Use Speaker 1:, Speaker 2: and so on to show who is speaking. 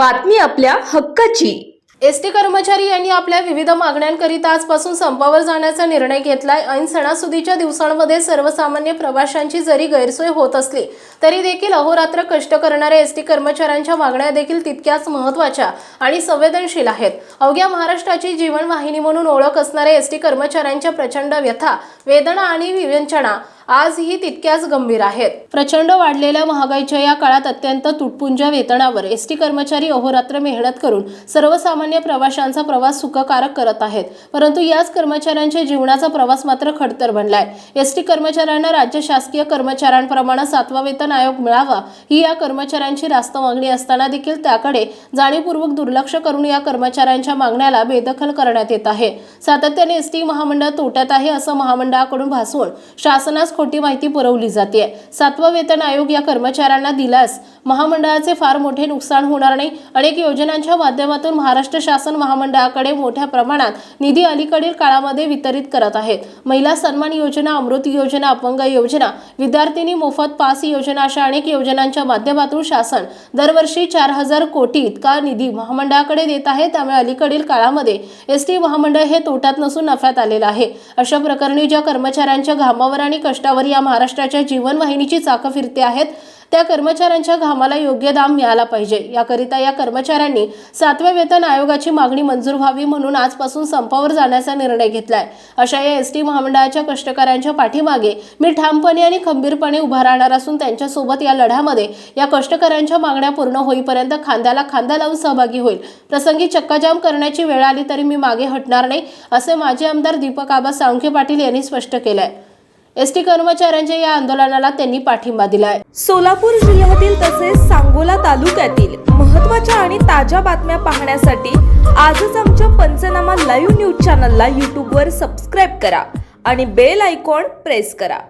Speaker 1: बातमी आपल्या हक्काची.
Speaker 2: एस टी कर्मचारी यांनी आपल्या विविध मागण्यांकरिता आजपासून संपावर जाण्याचा निर्णय घेतलाय. ऐन सणासुदीच्या दिवसांमध्ये सर्वसामान्य प्रवाशांची जरी गैरसोय होत असली तरी देखील अहोरात्र कष्ट करणाऱ्या एस टी कर्मचाऱ्यांच्या मागण्या देखील तितक्याच महत्त्वाच्या आणि संवेदनशील आहेत. अवघ्या महाराष्ट्राची जीवनवाहिनी म्हणून ओळख असणाऱ्या एस टी कर्मचाऱ्यांच्या प्रचंड व्यथा वेदना आणि विवंचना आजही तितक्याच गंभीर आहेत. प्रचंड वाढलेल्या महागाईच्या या काळात अत्यंत तुटपुंज वेतनावर एस टी कर्मचारी अहोरात्र मेहनत करून सर्वसामान्य प्रवाशांचा प्रवास सुखकारक करत आहेत. परंतु याच कर्मचाऱ्यांच्या जीवनाचा प्रवास मात्र खडतर बनलाय. एस टी कर्मचाऱ्यांना राज्य शासकीय कर्मचाऱ्यांप्रमाणे सातवा वेतन आयोग मिळावा ही या कर्मचाऱ्यांची रास्त मागणी असताना देखील त्याकडे जाणीवपूर्वक दुर्लक्ष करून या कर्मचाऱ्यांच्या मागण्याला बेदखल करण्यात येत आहे. सातत्याने एस टी महामंडळ तोट्यात आहे असं मंडळाकडून भासवून शासनास खोटी माहिती पुरवली जाते. सातवा वेतन आयोग या कर्मचाऱ्यांना दिल्यास महामंडळाचे फार मोठे नुकसान होणार नाही. अनेक योजनांच्या माध्यमातून महाराष्ट्र शासन महामंडळाकडे मोठ्या प्रमाणात निधी अलीकडील काळामध्ये वितरित करत आहेत. महिला सन्मान योजना अमृत योजना अपंग योजना विद्यार्थिनी मोफत पास योजना अशा अनेक योजनांच्या माध्यमातून शासन दरवर्षी चार हजार कोटी इतका निधी महामंडळाकडे देत आहे. त्यामुळे अलीकडील काळामध्ये एस टी महामंडळ हे तोट्यात नसून नफ्यात आलेलं आहे. अशा प्रकरणी ज्या कर्मचाऱ्यांच्या घामावर आणि कष्टावर या महाराष्ट्राच्या जीवनवाहिनीची चाकं फिरते आहेत. त्या कर्मचाऱ्यांच्या घामाला योग्य दाम मिळाला पाहिजे. याकरिता या कर्मचाऱ्यांनी सातव्या वेतन आयोगाची मागणी मंजूर व्हावी म्हणून आजपासून संपावर जाण्याचा निर्णय घेतलाय. अशा या एस टी महामंडळाच्या कष्टकऱ्यांच्या पाठीमागे मी ठामपणे आणि खंबीरपणे उभा राहणार असून त्यांच्यासोबत या लढ्यामध्ये या कष्टकऱ्यांच्या मागण्या पूर्ण होईपर्यंत खांद्याला खांदा लावून सहभागी होईल. प्रसंगी चक्काजाम करण्याची वेळ आली तरी मी मागे हटणार नाही असे माजी आमदार दीपक आबा साळुंखे पाटील यांनी स्पष्ट केलंय. एस टी कर्मचाऱ्यांच्या या आंदोलनाला त्यांनी पाठिंबा दिलाय.
Speaker 3: सोलापूर जिल्ह्यातील तसेच सांगोला तालुक्यातील महत्त्वाच्या आणि ताज्या बातम्या पाहण्यासाठी आजच आमच्या पंचनामा लाईव्ह न्यूज चॅनलला यूट्यूबवर सबस्क्राईब करा आणि बेल आयकॉन प्रेस करा.